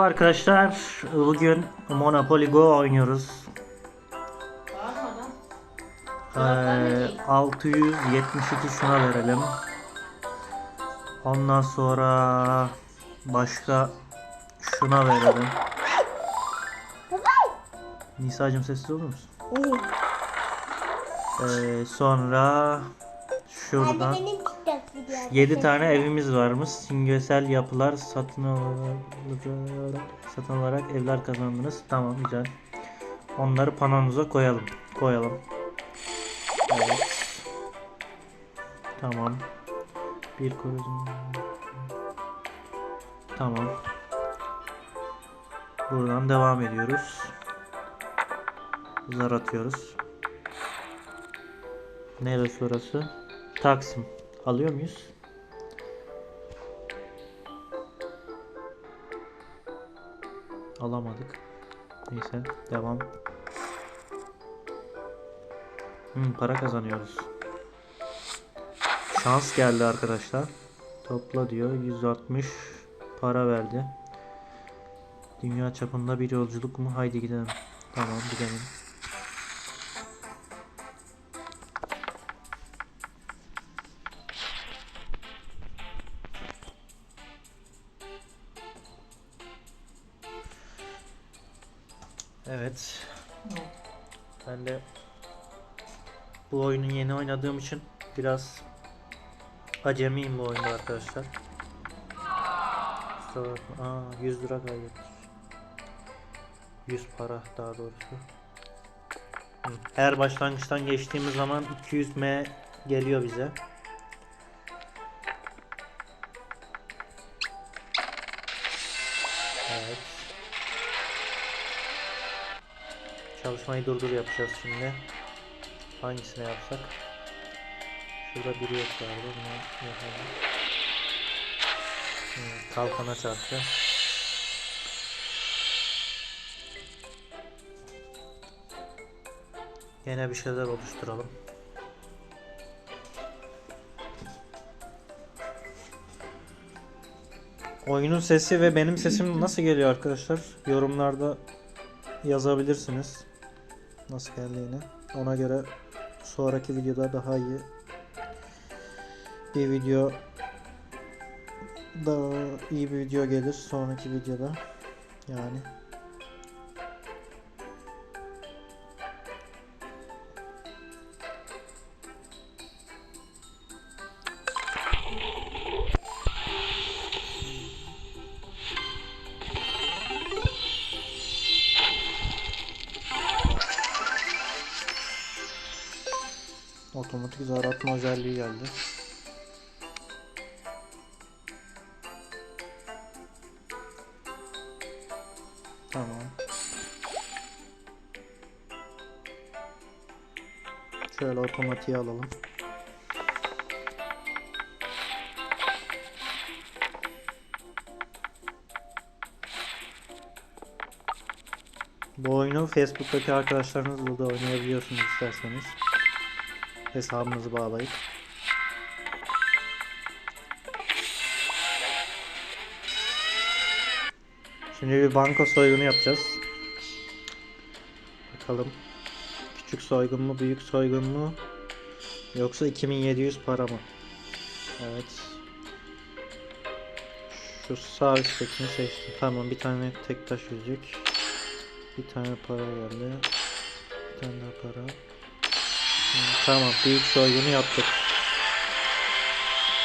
Arkadaşlar bugün Monopoly Go oynuyoruz. Ee, 672 şuna verelim. Ondan sonra başka şuna verelim. Nisa'cığım sessiz olur musun? Ee, sonra şuradan 7 tane evimiz varmış. Simgesel yapılar satın alarak, satın alarak evler kazandınız. Tamam güzel. Onları panonuza koyalım. Koyalım. Evet. Tamam. Bir koruzum. Tamam. Buradan devam ediyoruz. Zar atıyoruz. Neresi orası? Taksim. Alıyor muyuz? Alamadık. Neyse devam. Hmm, para kazanıyoruz. Şans geldi arkadaşlar. Topla diyor. 160 para verdi. Dünya çapında bir yolculuk mu? Haydi gidelim. Tamam gidelim. Evet. Ben de bu oyunu yeni oynadığım için biraz acemiyim bu oyunda arkadaşlar. Kusura bakma. Aa, 100 lira kaybettik. 100 para daha doğrusu. Her başlangıçtan geçtiğimiz zaman 200 M geliyor bize. Evet. Çalışmayı durdur yapacağız şimdi. Hangisini yapsak? Şurada biri yok galiba. Bunu yapalım. Hmm, kalkana çarptı. Yine bir şeyler oluşturalım. Oyunun sesi ve benim sesim nasıl geliyor arkadaşlar? Yorumlarda yazabilirsiniz. Nasıl geldiğini. Ona göre sonraki videoda daha iyi bir video daha iyi bir video gelir sonraki videoda. Yani otomatik zar atma özelliği geldi. Tamam. Şöyle otomatiğe alalım. Bu oyunu Facebook'taki arkadaşlarınızla da oynayabiliyorsunuz isterseniz. Hesabınızı bağlayıp. Şimdi bir banka soygunu yapacağız. Bakalım. Küçük soygun mu, büyük soygun mu? Yoksa 2700 para mı? Evet. Şu sağ üsttekini seçtim. Tamam bir tane tek taş yüzük. Bir tane para geldi. Bir tane daha para. Tamam büyük soygunu yaptık.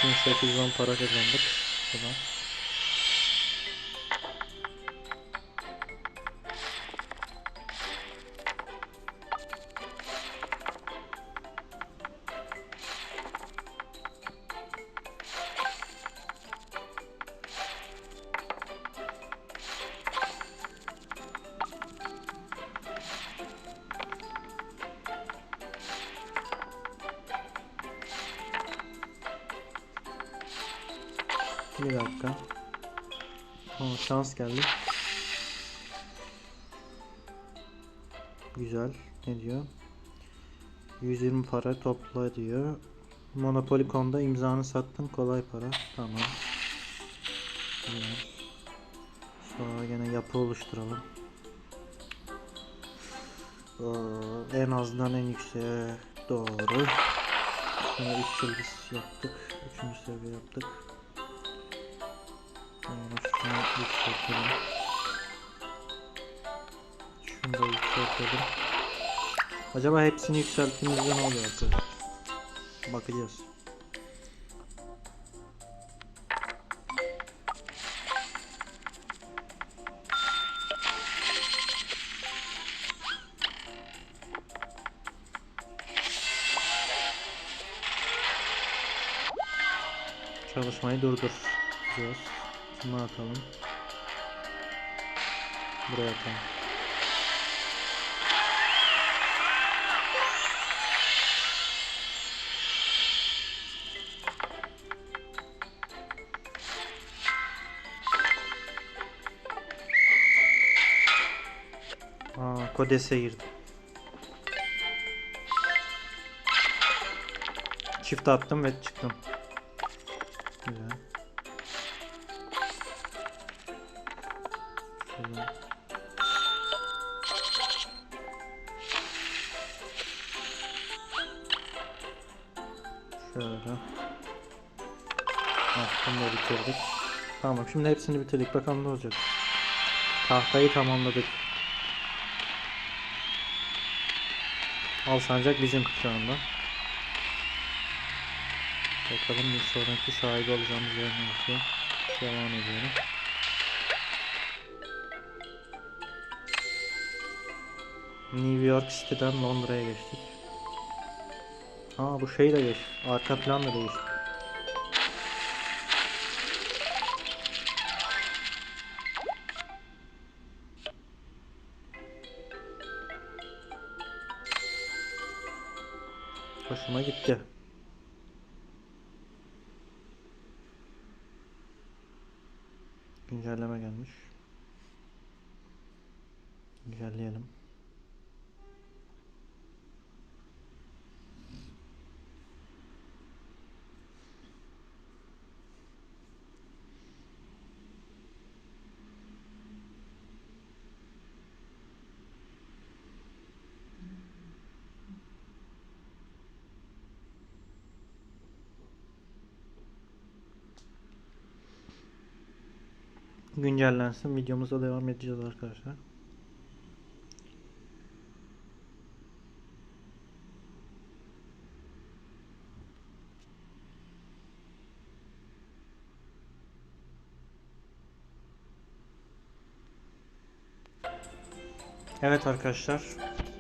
1810 para kazandık. Tamam. Şans geldi. Güzel. Ne diyor? 120 para topla diyor. Monopoly.com'da imzanı sattın kolay para. Tamam. Güzel. Sonra gene yapı oluşturalım. Ee, en azından en yükseğe doğru. Sonra 3 yıldız yaptık. 3. seviye yaptık. Sonra şunu yükseltelim. Şunu da yükseltelim. Acaba hepsini yükselttiğimizde ne oluyor arkadaşlar? Bakacağız. Çalışmayı durduracağız. Şunu atalım. Buraya atalım. Aa, Kodes'e girdim. Çift attım ve çıktım. Şuradan. Şöyle. Heh, bunu bitirdik. Tamam şimdi hepsini bitirdik. Bakalım ne olacak. Tahtayı tamamladık. Al sancak bizim şu anda. Bakalım bir sonraki sahibi olacağımız yer neresi? Devam ediyorum. New York City'den Londra'ya geçtik. Aa bu şey de geç. Arka plan da değişti. Hoşuma gitti. Güncelleme gelmiş. Güncelleyelim. Güncellensin. Videomuza devam edeceğiz arkadaşlar. Evet arkadaşlar.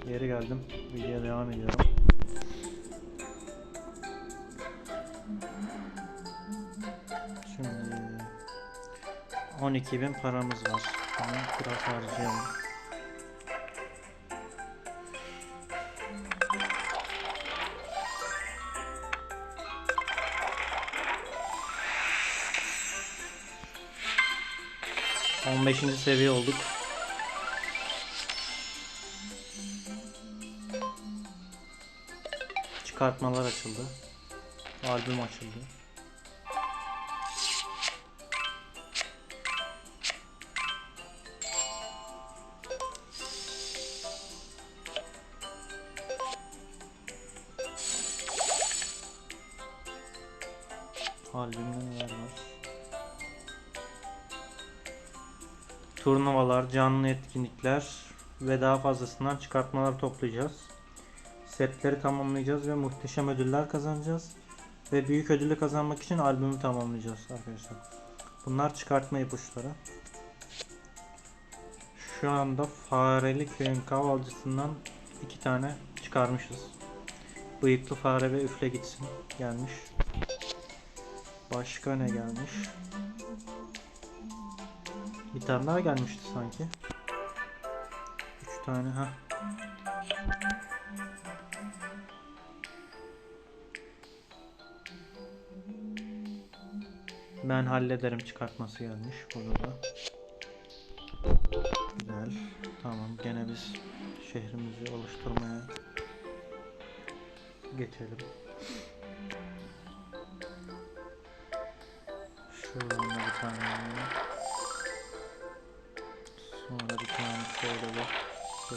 Geri geldim. Videoya devam ediyorum. 12.000 paramız var. Onu biraz harcayalım. Beşinci seviye olduk. Çıkartmalar açıldı. Albüm açıldı. Turnuvalar, canlı etkinlikler ve daha fazlasından çıkartmalar toplayacağız. Setleri tamamlayacağız ve muhteşem ödüller kazanacağız. Ve büyük ödülü kazanmak için albümü tamamlayacağız arkadaşlar. Bunlar çıkartma ipuçları. Şu anda Fareli Köyün Kavalcısından iki tane çıkarmışız. Bıyıklı fare ve üfle gitsin gelmiş. Başka ne gelmiş? Bir tane daha gelmişti sanki. Üç tane ha. Ben hallederim çıkartması gelmiş burada da. Güzel. Tamam gene biz şehrimizi oluşturmaya geçelim. Şuradan da bir tane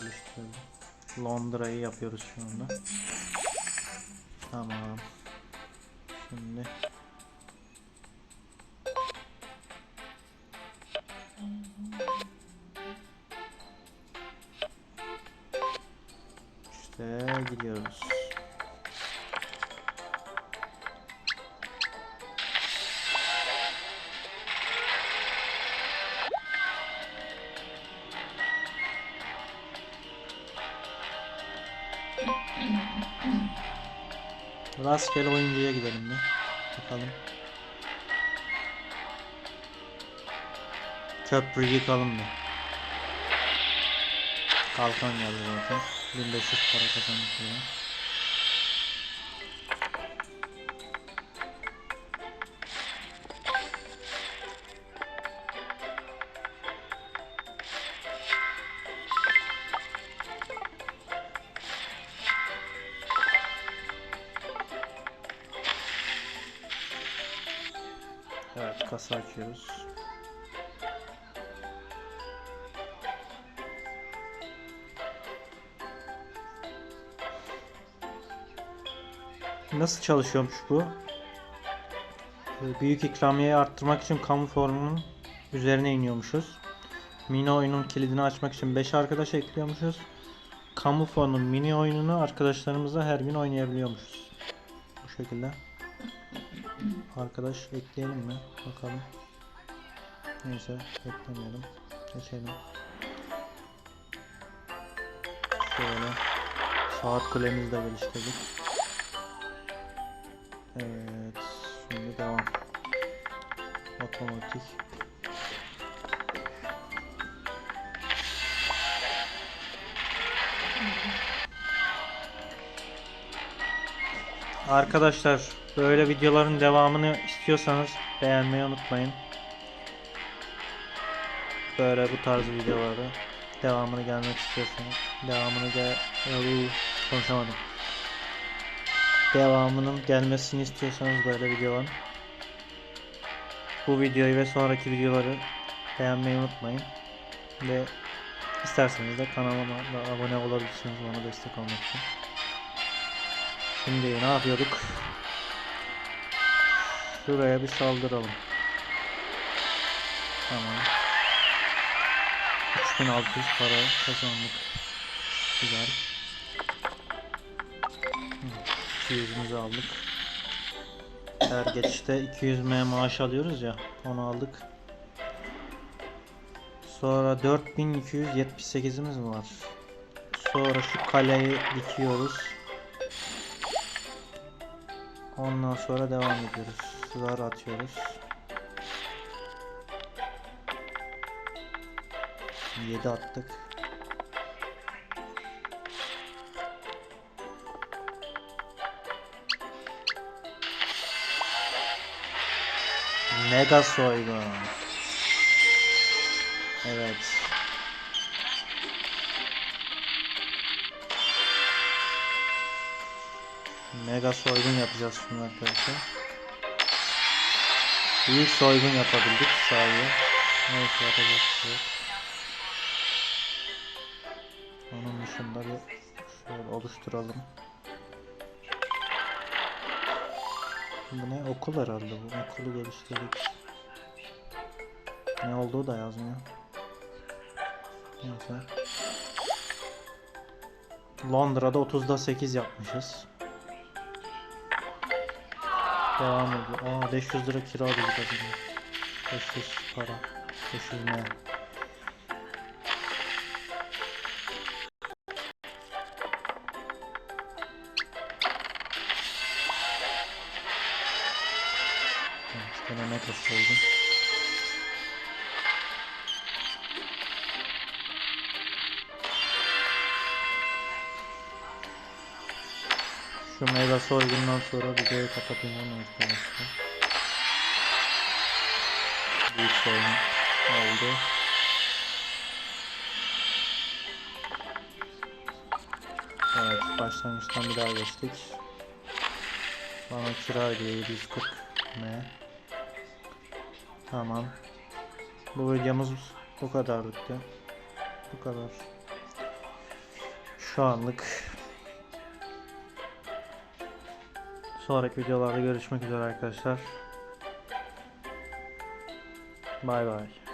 geliştirelim. Londra'yı yapıyoruz şu anda. Tamam. Şimdi Rastgele oyuncuya gidelim bir. Bakalım. Köprü yıkalım da. Kalkan geldi zaten. 1500 para kazandık burada. Kasa açıyoruz. Nasıl çalışıyormuş bu? Ee, Büyük ikramiyeyi arttırmak için kamu formunun üzerine iniyormuşuz. Mini oyunun kilidini açmak için 5 arkadaş ekliyormuşuz. Kamu fonun mini oyununu arkadaşlarımızla her gün oynayabiliyormuşuz. Bu şekilde. Arkadaş ekleyelim mi? Bakalım. Neyse eklemeyelim. Geçelim. Şöyle. Saat kulemizi de geliştirdik. Evet. Şimdi devam. Otomatik. Arkadaşlar böyle videoların devamını istiyorsanız beğenmeyi unutmayın. Böyle bu tarz videolarda devamını gelmek istiyorsanız devamını gel konuşamadım. Devamının gelmesini istiyorsanız böyle videoların bu videoyu ve sonraki videoları beğenmeyi unutmayın. Ve isterseniz de kanalıma da abone olabilirsiniz bana destek olmak için. Şimdi ne yapıyorduk? Şuraya bir saldıralım. Tamam. 3600 para kazandık. Güzel. Hı, 200'ümüzü aldık. Her geçişte 200 M maaş alıyoruz ya. Onu aldık. Sonra 4278'imiz mi var? Sonra şu kaleyi dikiyoruz. Ondan sonra devam ediyoruz. Zar atıyoruz. 7 attık. Mega soygun. Evet. Mega soygun yapacağız şimdi arkadaşlar. Büyük soygun yapabildik sahiye. Neyse yapacak şey yok. Onun bir şöyle oluşturalım. Bu ne? Okul herhalde bu. Okulu geliştirdik. Ne olduğu da yazmıyor. Neyse. Londra'da 30'da 8 yapmışız. Devam ediyor. Aa 500 lira kira ödedik az önce. 500 para. 500 ne? Evet, gene ne kasaydım? Şu mega soygundan sonra videoyu kapatayım onu arkadaşlar. Büyük soygun oldu. Evet başlangıçtan bir daha geçtik. Bana kira ödüyor 740 ne? Tamam. Bu videomuz bu kadarlıktı. Bu kadar. Şu anlık. Sonraki videolarda görüşmek üzere arkadaşlar. Bay bay.